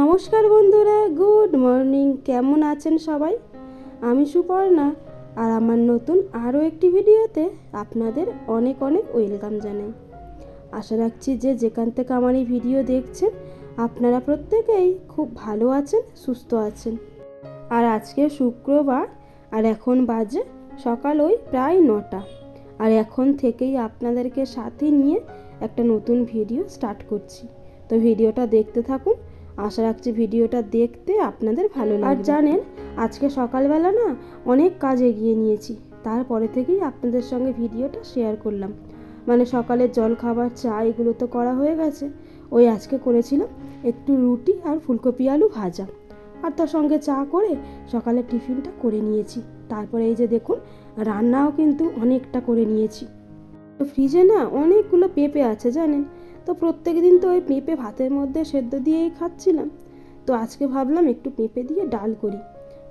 নমস্কার বন্ধুরা, good morning. কেমন আছেন সবাই? আমি সুপর্ণা, আর আমার নতুন আরও একটি ভিডিওতে আপনাদের অনেক অনেক ওয়েলকাম জানাই। আশা রাখছি যে যেখান থেকে আমার এই ভিডিও দেখছেন, আপনারা প্রত্যেকেই খুব ভালো আছেন, সুস্থ আছেন। আর আজকে শুক্রবার, আর এখন বাজে সকাল ওই প্রায় নটা। আর এখন থেকেই আপনাদেরকে সাথে নিয়ে একটা নতুন ভিডিও স্টার্ট করছি। তো ভিডিওটা দেখতে থাকুন আশা রাখছি ভিডিওটা দেখতে আপনাদের ভালো লাগবে। আর জানেন আজকে সকালবেলা না অনেক কাজ এগিয়ে নিয়েছি। তারপরে থেকেই আপনাদের সঙ্গে ভিডিওটা শেয়ার করলাম। মানে সকালের জল খাবার চা এগুলো তো করা হয়ে গেছে। ওই আজকে করেছিলাম একটু রুটি আর ফুলকপি আলু ভাজা। আর তার সঙ্গে চা করে সকালের টিফিনটা করে নিয়েছি। তারপরে এই যে দেখুন রান্নাও কিন্তু অনেকটা করে নিয়েছি। তো ফ্রিজে না অনেকগুলো পেঁপে আছে জানেন। তো প্রত্যেক দিন তো ওই পেঁপে ভাতের মধ্যে সেদ্ধ দিয়েই খাচ্ছিলাম। তো আজকে ভাবলাম একটু পেঁপে দিয়ে ডাল করি।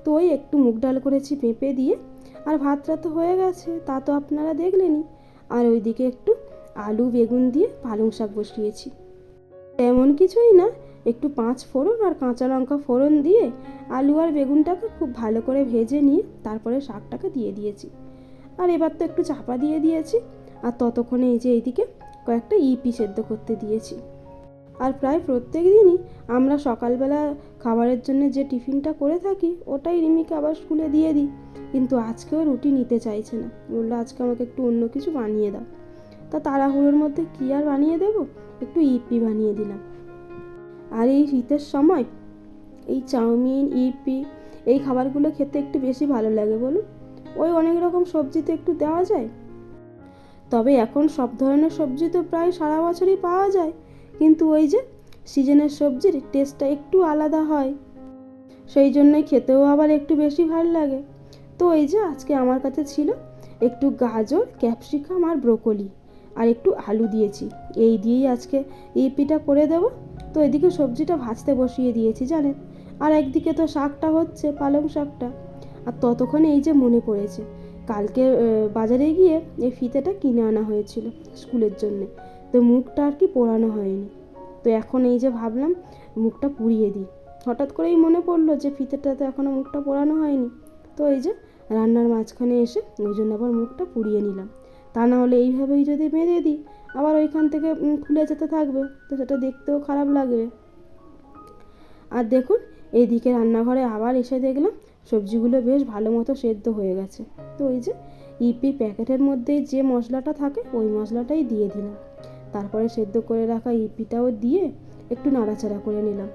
তো ওই একটু মুগ ডাল করেছি পেঁপে দিয়ে। আর ভাতটা তো হয়ে গেছে, তা তো আপনারা দেখলেনই। আর ওইদিকে একটু আলু, বেগুন দিয়ে পালং শাক বসিয়েছি। তেমন কিছুই না, একটু পাঁচ ফোড়ন আর কাঁচা লঙ্কা ফোড়ন দিয়ে আলু আর বেগুনটাকে খুব ভালো করে ভেজে নিয়ে তারপরে শাকটাকে দিয়ে দিয়েছি। আর এবার তো একটু চাপা দিয়ে দিয়েছি। আর ততক্ষণে এই যে এইদিকে কয়েকটা ইপি সেদ্ধ করতে দিয়েছি। আর প্রায় প্রত্যেক দিনই আমরা সকালবেলা খাবারের জন্য যে টিফিনটা করে থাকি, ওটাই রিমিকে আবার স্কুলে দিয়ে দিই। কিন্তু আজকেও রুটি নিতে চাইছে না। বলল, আজকে আমাকে একটু অন্য কিছু বানিয়ে দাও। তা তাড়াহুড়োর মধ্যে কী আর বানিয়ে দেবো? একটু ইপি বানিয়ে দিলাম। আর এই শীতের সময় এই চাউমিন, ইপি, এই খাবারগুলো খেতে একটু বেশি ভালো লাগে বলুন। ওই অনেক রকম সবজি তো একটু দেওয়া যায়। তবে এখন সব ধরনের সবজি তো প্রায় সারা বছরই পাওয়া যায়। কিন্তু ওই যে সিজনের সবজির টেস্টটা একটু আলাদা হয়। সেই জন্যই খেতেও আবার একটু বেশি ভালো লাগে। তো এই যে আজকে আমার কাছে ছিল একটু গাজর, ক্যাপসিকাম আর ব্রোকলি। আর একটু আলু দিয়েছি। এই দিয়েই আজকে ইপিটা করে দেবো। তো এদিকে সবজিটা ভাজতে বসিয়ে দিয়েছি, জানেন? আর একদিকে তো শাকটা হচ্ছে, পালং শাকটা। আর ততক্ষণে এই যে মনে পড়েছে। কালকে বাজারে গিয়ে এই ফিতেটা কিনে আনা হয়েছিল স্কুলের জন্যে। তো মুখটা আর কি পোড়ানো হয়নি। তো এখন এই যে ভাবলাম, মুখটা পুড়িয়ে দিই। হঠাৎ করেই মনে পড়ল যে ফিতেটা তো এখনও মুখটা পোড়ানো হয়নি। তো এই যে রান্নার মাঝখানে এসে ওই জন্য আবার মুখটা পুড়িয়ে নিলাম। তা না হলে এইভাবেই যদি বেঁধে দিই, আবার ওইখান থেকে খুলে যেতে থাকবে। তো সেটা দেখতেও খারাপ লাগবে। আর দেখুন এইদিকে রান্নাঘরে আবার এসে দেখলাম সবজিগুলো বেশ ভালো মতো সেদ্ধ হয়ে গেছে। তো ওই যে ইপি প্যাকেটের মধ্যে যে মশলাটা থাকে, ওই মশলাটাই দিয়ে দিলাম। তারপরে সেদ্ধ করে রাখা ইপিটাও দিয়ে একটু নাড়াচাড়া করে নিলাম।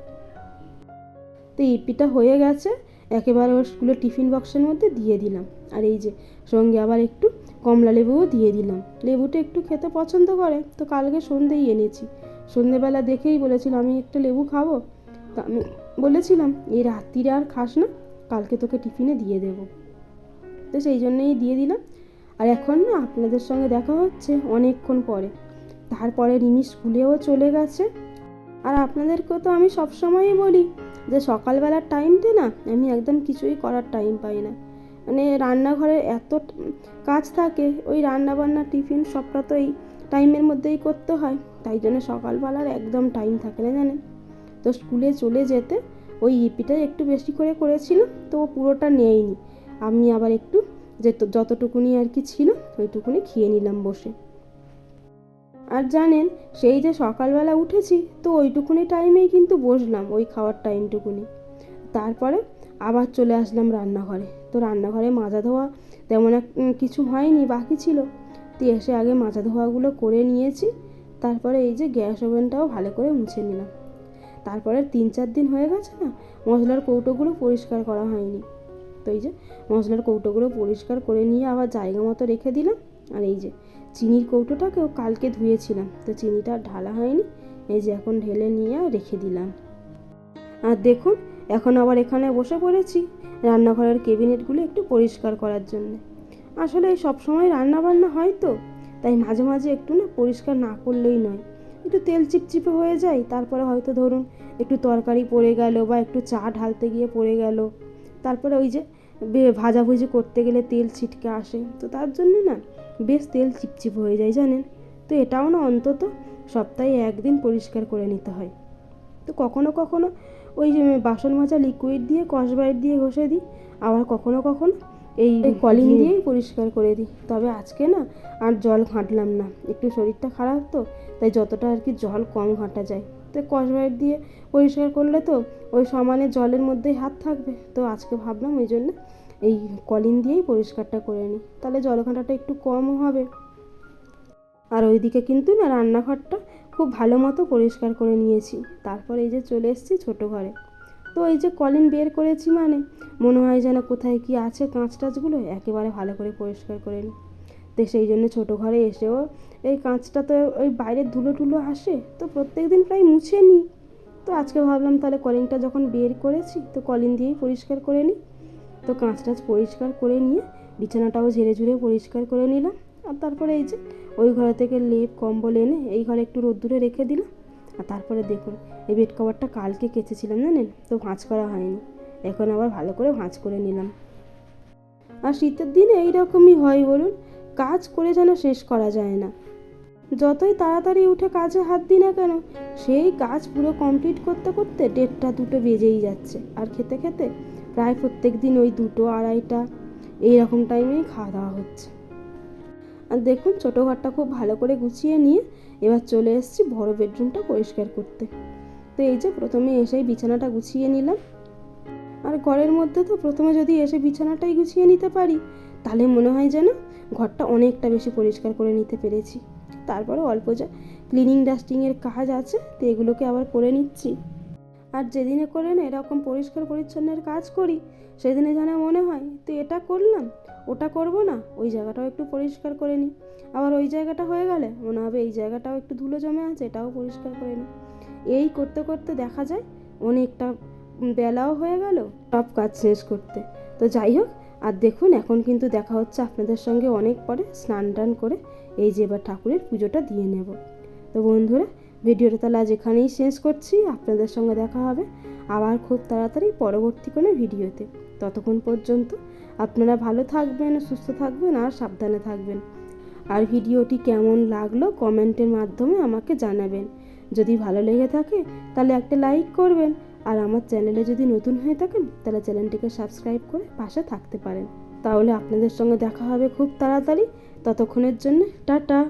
তো ইপিটা হয়ে গেছে, একেবারে ওগুলো টিফিন বক্সের মধ্যে দিয়ে দিলাম। আর এই যে সঙ্গে আবার একটু কমলা লেবুও দিয়ে দিলাম। লেবুটা একটু খেতে পছন্দ করে, তো কালকে সন্ধেই এনেছি। সন্ধেবেলা দেখেই বলেছিল, আমি একটা লেবু খাব? তা আমি বলেছিলাম, এই রাত্রিরে আর খাস না। কালকে তোকে টিফিনে দিয়ে দেবো। তো সেই জন্যই দিয়ে দিলাম। আর এখন না আপনাদের সঙ্গে দেখা হচ্ছে অনেকক্ষণ পরে। তারপরে রিমি স্কুলেও চলে গেছে। আর আপনাদেরকেও তো আমি সবসময়ই বলি যে সকালবেলার টাইমটা না আমি একদম কিছুই করার টাইম পাই না। মানে রান্নাঘরে এত কাজ থাকে, ওই রান্নাবান্না, টিফিন, সবটা তো এই টাইমের মধ্যেই করতে হয়। তাই জন্য সকালবেলার একদম টাইম থাকে না জানেন? তো স্কুলে চলে যেতে ওই ইপিটাই একটু বেশি করে করেছিল, তো পুরোটা নেয়নি। আমি আবার একটু যে যতটুকুনি আর কি ছিল, ওইটুকুনি খেয়ে নিলাম বসে। আর জানেন, সেই যে সকালবেলা উঠেছি, তো ওইটুকুনি টাইমেই কিন্তু বসলাম, ওই খাওয়ার টাইমটুকুনি। তারপরে আবার চলে আসলাম রান্নাঘরে। তো রান্নাঘরে মাজা ধোয়া তেমন এক কিছু হয়নি, বাকি ছিল। তো এসে আগে মাজা ধোয়াগুলো করে নিয়েছি, তারপরে এই যে গ্যাস ওভেনটাও ভালো করে মুছে নিলাম। তারপরে তিন চার দিন হয়ে গেছে না, মশলার কৌটোগুলো পরিষ্কার করা হয়নি। তো এই যে, মশলার কৌটোগুলো পরিষ্কার করে নিয়ে আবার জায়গা মতো রেখে দিলাম। আর এই যে, চিনির কৌটোটাকেও কালকে ধুয়েছিলাম, তো চিনিটা ঢালা হয়নি, এই যে এখন ঢেলে নিয়ে রেখে দিলাম। আর দেখুন, এখন আবার এখানে বসে পড়েছি রান্নাঘরের কেবিনেটগুলো একটু পরিষ্কার করার জন্য। আসলে এই সবসময় রান্না বান্না হয় তো, তাই মাঝে মাঝে একটু না পরিষ্কার না করলেই নয়। একটু তেল চিপচিপে হয়ে যায়, তারপরে হয়তো ধরুন একটু তরকারি পড়ে গেল বা একটু চা ঢালতে গিয়ে পড়ে গেল। তারপরে ওই যে ভাজাভুজি করতে গেলে তেল ছিটকে আসে। তো তার জন্য না বেশ তেল চিপচিপ হয়ে যায় জানেন। তো এটাও না অন্তত সপ্তাহে একদিন পরিষ্কার করে নিতে হয়। তো কখনো কখনো ওই যে বাসন মাজা লিকুইড দিয়ে, কসবাইট দিয়ে ঘষে দিই, আবার কখনো কখনো এই কলিং দিয়েই পরিষ্কার করে দিই। তবে আজকে না আর জল ঘাঁটলাম না। একটু শরীরটা খারাপ তো তাই যতটা আর কি জল কম ঘাঁটা যায়। তো কসবাইট দিয়ে পরিষ্কার করলে তো ওই সমানে জলের মধ্যেই হাত থাকবে। তো আজকে ভাবলাম ওই জন্য এই কলিন দিয়েই পরিষ্কারটা করে নিই। তাহলে জল ঘাঁটাটা একটু কমও হবে। আর ওইদিকে কিন্তু না রান্নাঘরটা খুব ভালো মতো পরিষ্কার করে নিয়েছি। তারপর এই যে চলে এসেছি ছোটো ঘরে। তো এই যে কলিন বের করেছি মানে মনে হয় যেন কোথায় কি আছে কাঁচ টাচগুলো, একেবারে ভালো করে পরিষ্কার করে নিই তো সেই জন্য ছোটো ঘরে এসেও এই কাঁচটা তো ওই বাইরের ধুলো টুলো আসে, তো প্রত্যেক দিন প্রায় মুছে নিই তো আজকে ভাবলাম তাহলে কলিংটা যখন বের করেছি, তো কলিন দিয়েই পরিষ্কার করে নিই তো কাঁচ টাচ পরিষ্কার করে নিয়ে বিছানাটাও ঝেড়ে ঝুড়ে পরিষ্কার করে নিলাম। আর তারপরে এই যে ওই ঘর থেকে লেপ, কম্বল এনে এই ঘরে একটু রোদ্দুরে রেখে দিলাম। আর তারপরে দেখুন এই বেড কভারটা কালকে কেচেছিলাম জানেন? তো ভাঁজ করা হয়নি। এখন আবার ভালো করে ভাঁজ করে নিলাম। আর শীতের দিনে এইরকমই হয় বলুন, কাজ করে যেন শেষ করা যায় না। যতই তাড়াতাড়ি উঠে কাজে হাত দিই না কেন, সেই কাজ পুরো কমপ্লিট করতে করতে দেড়টা দুটো বেজেই যাচ্ছে। আর খেতে খেতে প্রায় প্রত্যেক দিন ওই দুটো আড়াইটা এই রকম টাইমেই খাওয়া দাওয়া হচ্ছে। আর দেখুন, ছোটো ঘরটা খুব ভালো করে গুছিয়ে নিয়ে এবার চলে এসেছি বড় বেডরুমটা পরিষ্কার করতে। তো এই যে প্রথমে এসেই বিছানাটা গুছিয়ে নিলাম। আর ঘরের মধ্যে তো প্রথমে যদি এসে বিছানাটাই গুছিয়ে নিতে পারি, তাহলে মনে হয় যেন ঘরটা অনেকটা বেশি পরিষ্কার করে নিতে পেরেছি। তারপরে অল্প যা ক্লিনিং ডাস্টিংয়ের কাজ আছে, তো এগুলোকে আবার করে নিচ্ছি। আর যেদিনে করে না এরকম পরিষ্কার পরিচ্ছন্নের কাজ করি, সেদিনে যেন মনে হয়, তো এটা করলাম, ওটা করব না, ওই জায়গাটাও একটু পরিষ্কার করে নিই। আবার ওই জায়গাটা হয়ে গেলে মনে হবে, এই জায়গাটাও একটু ধুলো জমে আছে, এটাও পরিষ্কার করে নিই। এই করতে করতে দেখা যায় অনেকটা বেলাও হয়ে গেল, সব কাজ শেষ করতে। তো যাই হোক, আর দেখুন, এখন কিন্তু দেখা হচ্ছে আপনাদের সঙ্গে অনেক পরে স্নান টান করে এই যে এবার ঠাকুরের পুজোটা দিয়ে নেব। তো বন্ধুরা, ভিডিওটা তাহলে আজ এখানেই শেষ করছি। আপনাদের সঙ্গে দেখা হবে আবার খুব তাড়াতাড়ি পরবর্তী কোনো ভিডিওতে। ততক্ষণ পর্যন্ত আপনারা ভালো থাকবেন, সুস্থ থাকবেন আর সাবধানে থাকবেন। আর ভিডিওটি কেমন লাগল কমেন্টের মাধ্যমে আমাকে জানাবেন। যদি ভালো লেগে থাকে, তাহলে একটা লাইক করবেন। আর আমার চ্যানেলে যদি নতুন হয়ে থাকেন, তাহলে চ্যানেলটিকে সাবস্ক্রাইব করে পাশে থাকতে পারেন। তাহলে আপনাদের সঙ্গে দেখা হবে খুব তাড়াতাড়ি। ততক্ষণের জন্য টাটা।